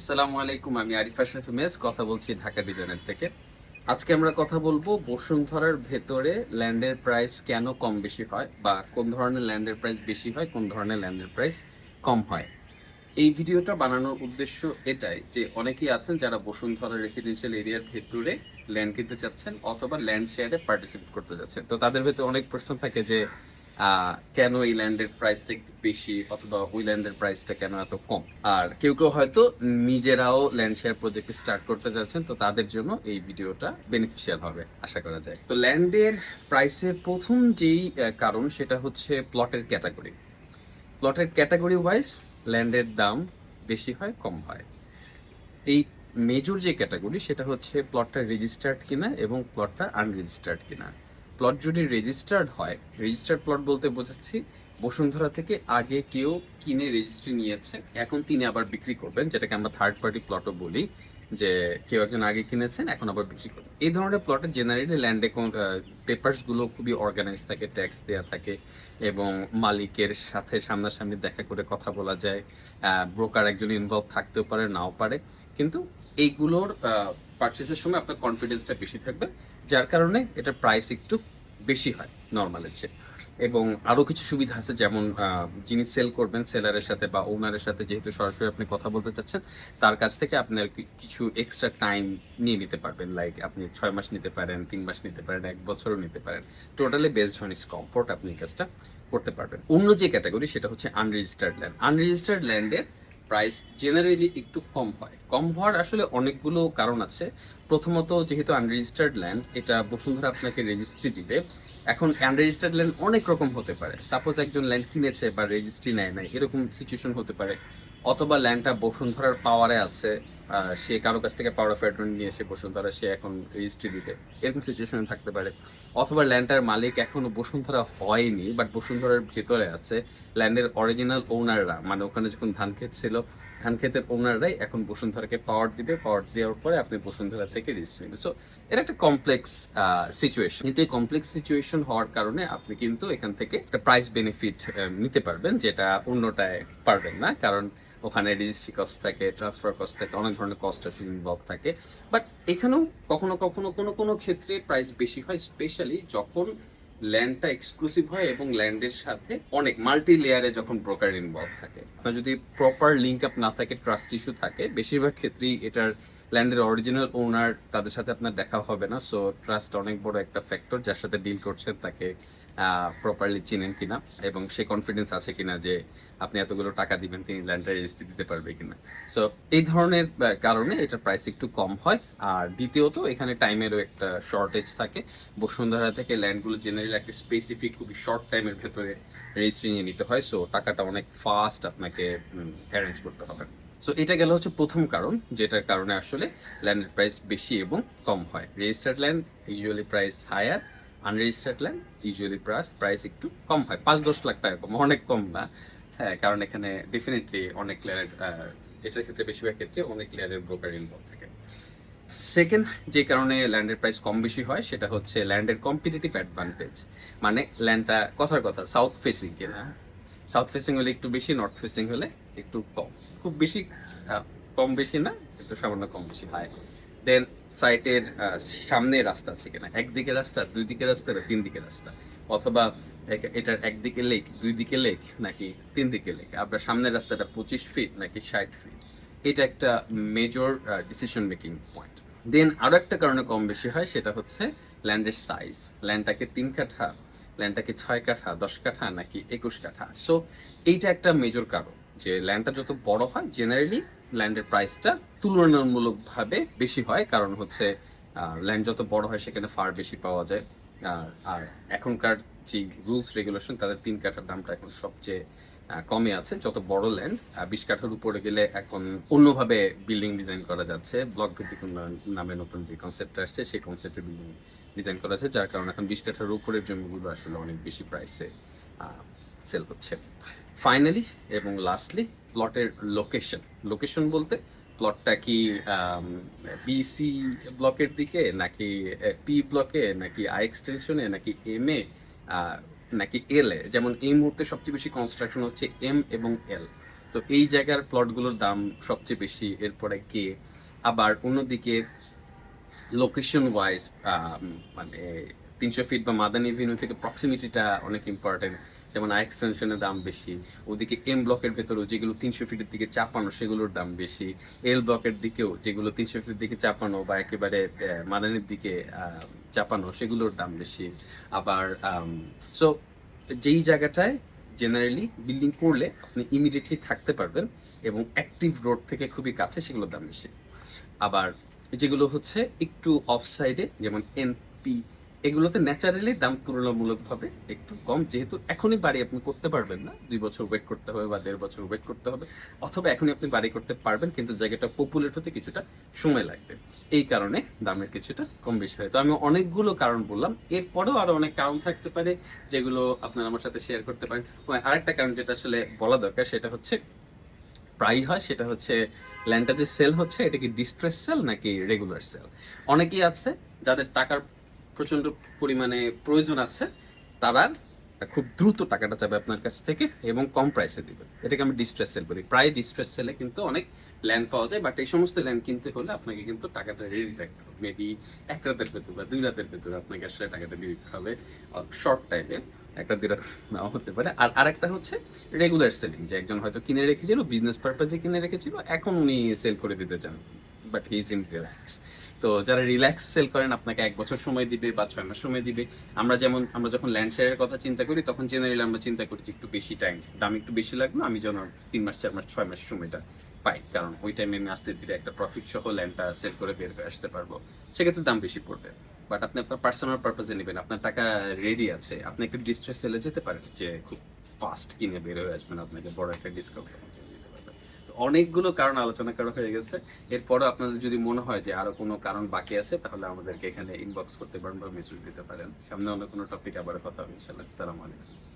আসসালামু আলাইকুম, আমি আরিফ আশরাফ মেস কথা বলছি ঢাকা ডিজাইনের থেকে। আজকে আমরা কথা বলব বসুন্ধরার ভেতরে ল্যান্ডের প্রাইস কেন কম বেশি হয়, বা কোন ধরনের ল্যান্ডের প্রাইস বেশি হয়, কোন ধরনের ল্যান্ডের প্রাইস কম হয়। এই ভিডিওটা বানানোর উদ্দেশ্য এটাই যে অনেকেই আছেন যারা বসুন্ধরা রেসিডেন্সিয়াল এরিয়ার ভেতরে ল্যান্ড কিনতে চাচ্ছেন অথবা ল্যান্ড শেয়ারে পার্টিসিপেট করতে যাচ্ছেন তো তাদের ভেতরে অনেক প্রশ্ন থাকে যে কেন এই ল্যান্ডের প্রাইসটা একটু বেশি অথবা ওই ল্যান্ডের প্রাইসটা কেন এত কম? আর কেউ কেউ হয়তো নিজেরাও ল্যান্ড শেয়ার প্রজেক্ট স্টার্ট করতে যাচ্ছেন, তো তাদের জন্য এই ভিডিওটা বেনিফিশিয়াল হবে, আশা করা যায়। তো ল্যান্ডের প্রাইসের প্রথম যেই কারণ সেটা হচ্ছে প্লটের ক্যাটাগরি প্লটের ক্যাটাগরি ওয়াইজ ল্যান্ডের দাম বেশি হয়, কম হয়। এই মেজর যে ক্যাটাগরি সেটা হচ্ছে প্লটটা রেজিস্টার্ড কিনা এবং প্লটটা আনরেজিস্টার্ড কিনা। প্লট যদি রেজিস্টার্ড হয় রেজিস্টার্ড প্লট বলতে বোঝাচ্ছি, বসুন্ধরা থেকে আগে কেউ কিনে রেজিস্ট্রি নিয়েছে, এখন তিনি আবার বিক্রি করবেন, যেটাকে আমরা থার্ড পার্টি প্লটও বলি, যে কেউ একজন আগে কিনেছেন, এখন আবার বিক্রি করবেন। এই ধরনের প্লটে জেনারেলি ল্যান্ড অ্যাকাউন্টগুলো খুবই অর্গানাইজ থাকে ট্যাক্স দেওয়া থাকে, এবং মালিকের সাথে সামনাসামনি দেখা করে কথা বলা যায় ব্রোকার একজন ইনভলভ থাকতেও পারে, নাও পারে। কিন্তু এইগুলোর পারচেসের সময় আপনার কনফিডেন্সটা বেশি থাকবে, যার কারণে এটা প্রাইস একটু বেশি হয় নর্মালের চেয়ে। এবং আরও কিছু সুবিধা আছে, যেমন যিনি সেল করবেন সেলারের সাথে বা ওনারের সাথে যেহেতু সরাসরি আপনি কথা বলতে চাচ্ছেন, তার কাছ থেকে আপনার কিছু এক্সট্রা টাইম নিয়ে নিতে পারবেন। লাইক আপনি ছয় মাস নিতে পারেন, তিন মাস নিতে পারেন, এক বছরও নিতে পারেন। Totally based on his comfort আপনি কাজটা করতে পারবেন। অন্য যে ক্যাটাগরি সেটা হচ্ছে আনরেজিস্টার্ড ল্যান্ড আনরেজিস্টার্ড ল্যান্ডের প্রাইস জেনারেলি একটু কম হয়। কম হওয়ার আসলে অনেকগুলো কারণ আছে। প্রথমত যেহেতু আনরেজিস্টার্ড ল্যান্ড এটা বসুন্ধরা আপনাকে রেজিস্ট্রি দিবে। এখন আনরেজিস্টার্ড ল্যান্ড অনেক রকম হতে পারে। সাপোজ একজন ল্যান্ড কিনেছে বা রেজিস্ট্রি নেয় নাই, এরকম সিচুয়েশন হতে পারে। অথবা ল্যান্ডটা বসুন্ধরার পাওয়ারে আছে সে কারও কাছ থেকে পাওয়ার অফ অ্যাডমেন্ট নিয়েছে বসুন্ধরা, সে এখন রেজিস্ট্রি দিবে। এরকম সিচুয়েশন থাকতে পারে। অথবা ল্যান্ডটার মালিক এখনও বসুন্ধরা হয়নি বাট বসুন্ধরার ভেতরে আছে। ল্যান্ডের অরিজিনাল ওনাররা মানে ওখানে যখন ধান ক্ষেত ছিল, ধান ক্ষেতের ওনাররাই এখন বসুন্ধরাকে পাওয়ার দিবে। পাওয়ার দেওয়ার পরে আপনি বসুন্ধরা থেকে রেজিস্ট্রি নেবেন। সো এটা একটা কমপ্লেক্স সিচুয়েশন কিন্তু এই কমপ্লেক্স সিচুয়েশন হওয়ার কারণে আপনি কিন্তু এখান থেকে একটা প্রাইস বেনিফিট নিতে পারবেন, যেটা অন্যটায় পারবেন না। কারণ ওখানে রেজিস্ট্রি কস্ট থাকে ট্রান্সফার কস্ট থাকে, অনেক ধরনের কস্ট আসলে ইনভলভ থাকে। বাট এখানেও কখনো কখনো কোনো কোনো ক্ষেত্রে প্রাইস বেশি হয় স্পেশালি যখন ল্যান্ডটা এক্সক্লুসিভ হয় এবং ল্যান্ডের সাথে অনেক মাল্টি লেয়ারে যখন ব্রোকার ইনভলভ থাকে। আপনার যদি প্রপার লিঙ্ক আপ না থাকে ট্রাস্ট ইস্যু থাকে, বেশিরভাগ ক্ষেত্রেই এটার ল্যান্ডের অরিজিনাল ওনার তাদের সাথে আপনার দেখা হবে না। সো ট্রাস্ট অনেক বড় একটা ফ্যাক্টর যার সাথে ডিল করছেন তাকে প্রপারলি চিনেন কিনা এবং সে কনফিডেন্স আছে কিনা যে আপনি এতগুলো টাকা দিবেন, তিনি ল্যান্ডটা রেজিস্ট্রি দিতে পারবে কিনা। সো এই ধরনের কারণে এটার প্রাইস একটু কম হয়। আর দ্বিতীয়ত, এখানে টাইমেরও একটা শর্টেজ থাকে। বসুন্ধরা থেকে ল্যান্ডগুলো জেনারেলি একটা স্পেসিফিক খুবই শর্ট টাইমের ভেতরে রেজিস্ট্রি নিয়ে নিতে হয়। সো টাকাটা অনেক ফাস্ট আপনাকে অ্যারেঞ্জ করতে হবে। সো এটা গেল হচ্ছে প্রথম কারণ, যেটার কারণে আসলে ল্যান্ডের প্রাইস বেশি এবং কম হয়। Registered land usually price higher unregistered land usually price price একটু কম হয়, পাঁচ দশ লাখ টাকা কম, অনেক কম না। হ্যাঁ কারণ এখানে ডেফিনেটলি অনেক লেয়ারের এটার ক্ষেত্রে বেশিরভাগ ক্ষেত্রে অনেক লেয়ারের ব্রোকার ইনভলভ থাকে। সেকেন্ড যে কারণে ল্যান্ডের প্রাইস কম বেশি হয়, সেটা হচ্ছে ল্যান্ডের কম্পিটিটিভ অ্যাডভান্টেজ মানে ল্যান্ডটা কথার কথা সাউথ ফেসিং কিনা। সাউথ ফেসিং হলে একটু বেশি নর্থ ফেসিং হলে একটু কম। খুব বেশি কম বেশি না একটু সামান্য কম বেশি। হয় দেন সাইটের সামনে রাস্তা আছে কিনা। একদিকে রাস্তা দুই দিকে রাস্তা বা তিন দিকে রাস্তা? অথবা এটার একদিকে লেক দুই দিকে লেক নাকি তিন দিকে লেক আপনার সামনের রাস্তাটা পঁচিশ ফিট নাকি ষাট ফিট এটা একটা major decision making point then আরও একটা কারণে কম বেশি হয়, সেটা হচ্ছে ল্যান্ডের সাইজ ল্যান্ডটাকে তিন কাঠা ল্যান্ডটাকে ছয় কাঠা, দশ কাঠা নাকি একুশ কাঠা? সো এইটা একটা মেজর কারণ যে ল্যান্ডটা যত বড় হয় জেনারেলি ল্যান্ডের প্রাইসটা তুলনামূলকভাবে বেশি হয়, কারণ হচ্ছে ল্যান্ড যত বড় হয় সেখানে ফার বেশি পাওয়া যায়। আর- এখনকার যে রুলস রেগুলেশন তাদের তিন কাঠার দামটা এখন সবচেয়ে কমে আছে। যত বড় ল্যান্ড বিশ কাঠার উপরে গেলে এখন অন্যভাবে বিল্ডিং ডিজাইন করা যাচ্ছে। ব্লক ভিত্তিক উন্নয়ন নামে নতুন যে কনসেপ্ট আসছে, সেই কনসেপ্টের বিল্ডিং ডিজাইন করা আছে যার কারণে এখন বিশ কাঠার উপরের জমিগুলো আসলে অনেক বেশি প্রাইসে সেল হচ্ছে। ফাইনালি এবং লাস্টলি প্লটের লোকেশন লোকেশন বলতে প্লটটা কি বিসি ব্লকের দিকে নাকি পি ব্লকে নাকি আই এক্সটেনশনে নাকি এম এ নাকি এল এ? যেমন এই মুহূর্তে সবচেয়ে বেশি কনস্ট্রাকশন হচ্ছে এম এবং এল তো এই জায়গার প্লটগুলোর দাম সবচেয়ে বেশি, এরপরে কে আবার অন্যদিকে লোকেশন ওয়াইজ মানে তিনশো ফিট বা মাদানি ভিনু থেকে প্রক্সিমিটিটা অনেক ইম্পর্টেন্ট যেমন আই এক্সটেনশনের দাম বেশি, ওদিকে এম ব্লকের ভেতরেও যেগুলো তিনশো ফিটের দিকে চাপানো, সেগুলোর দাম বেশি। এল ব্লকের দিকেও যেগুলো তিনশো ফিটের দিকে চাপানো বা একেবারে মাদানের দিকে চাপানো, সেগুলোর দাম বেশি। আবার সো যেই জায়গাটায় জেনারেলি বিল্ডিং করলে আপনি ইমিডিয়েটলি থাকতে পারবেন এবং অ্যাক্টিভ রোড থেকে খুবই কাছে সেগুলোর দাম বেশি। আবার যেগুলো হচ্ছে একটু অফ সাইডে যেমন এনপি এগুলোতে ন্যাচারালি দাম তুলনামূলকভাবে একটু কম, যেহেতু এখনই বাড়ি আপনি করতে পারবেন না। দুই বছর ওয়েট করতে হবে বা দেড় বছর ওয়েট করতে হবে, অথবা এখনই আপনি বাড়ি করতে পারবেন, কিন্তু জায়গাটা পপুলেট হতে কিছুটা সময় লাগবে। এই কারণে দামের কিছুটা কম বেশি হয়। তো আমি অনেকগুলো কারণ বললাম। এরপরেও আরও অনেক কারণ থাকতে পারে, যেগুলো আপনারা আমার সাথে শেয়ার করতে পারেন। আরেকটা কারণ যেটা আসলে বলা দরকার, সেটা হচ্ছে প্রায় হয়, সেটা হচ্ছে ল্যান্ডটা যে সেল হচ্ছে, এটা কি ডিস্ট্রেস সেল নাকি রেগুলার সেল অনেকেই আছে যাদের টাকার প্রচণ্ড পরিমাণে প্রয়োজন আছে, তারা খুব দ্রুত টাকাটা চাবে আপনার কাছ থেকে এবং কম প্রাইসে দিবে। এটাকে আমি ডিস্ট্রেস সেল বলি। প্রায় ডিস্ট্রেস সেলে কিন্তু অনেক ল্যান্ড পাওয়া যায় বাট এই সমস্ত ল্যান্ড কিনতে হলে আপনাকে কিন্তু টাকাটা রেডি রাখতে হবে। মেবি এক রাতের ভেতর বা দুই রাতের ভেতরে আপনাকে আসলে টাকাটা দিয়ে দিতে হবে শর্ট টাইমে একটা দুই নাও হতে পারে। আর আরেকটা হচ্ছে রেগুলার সেলিং যে একজন হয়তো কিনে রেখেছিল বিজনেস পারপাজে কিনে রেখেছিল, এখন উনি সেল করে দিতে চান। But he is in relax তো যারা রিল্যাক্স সেল করেন, আপনাকে এক বছর সময় দিবে বা ছয় মাস সময় দিবে। আমরা যেমন, আমরা যখন ল্যান্ড শেয়ারের কথা চিন্তা করি, তখন জেনারেলি আমরা চিন্তা করি একটু বেশি টাইম দাম একটু বেশি লাগবে আমি যেন তিন মাস, চার মাস, ছয় মাস সময়টা পাই। কারণ ওই টাইমে আমি আস্তে ধীরে একটা প্রফিট সহ ল্যান্ডটা সেল করে বের হয়ে আসতে পারব। সেক্ষেত্রে দাম বেশি পড়বে। বাট আপনি আপনার পার্সোনাল পারপাসে নেবেন, আপনার টাকা রেডি আছে, আপনি একটা ডিস্ট্রেস সেলে যেতে পারেন যে খুব ফাস্ট কিনে বের হয়ে আসবেন, আপনাকে বড় একটা ডিসকাউন্ট অনেকগুলো কারণ আলোচনা করা হয়ে গেছে। এরপরও আপনাদের যদি মনে হয় যে আরও কোনো কারণ বাকি আছে, তাহলে আমাদেরকে এখানে ইনবক্স করতে পারেন বা মেসেজ দিতে পারেন। সামনে অন্য কোনো টপিক আবার কথা হবে, ইনশাআল্লাহ। আসসালামু আলাইকুম।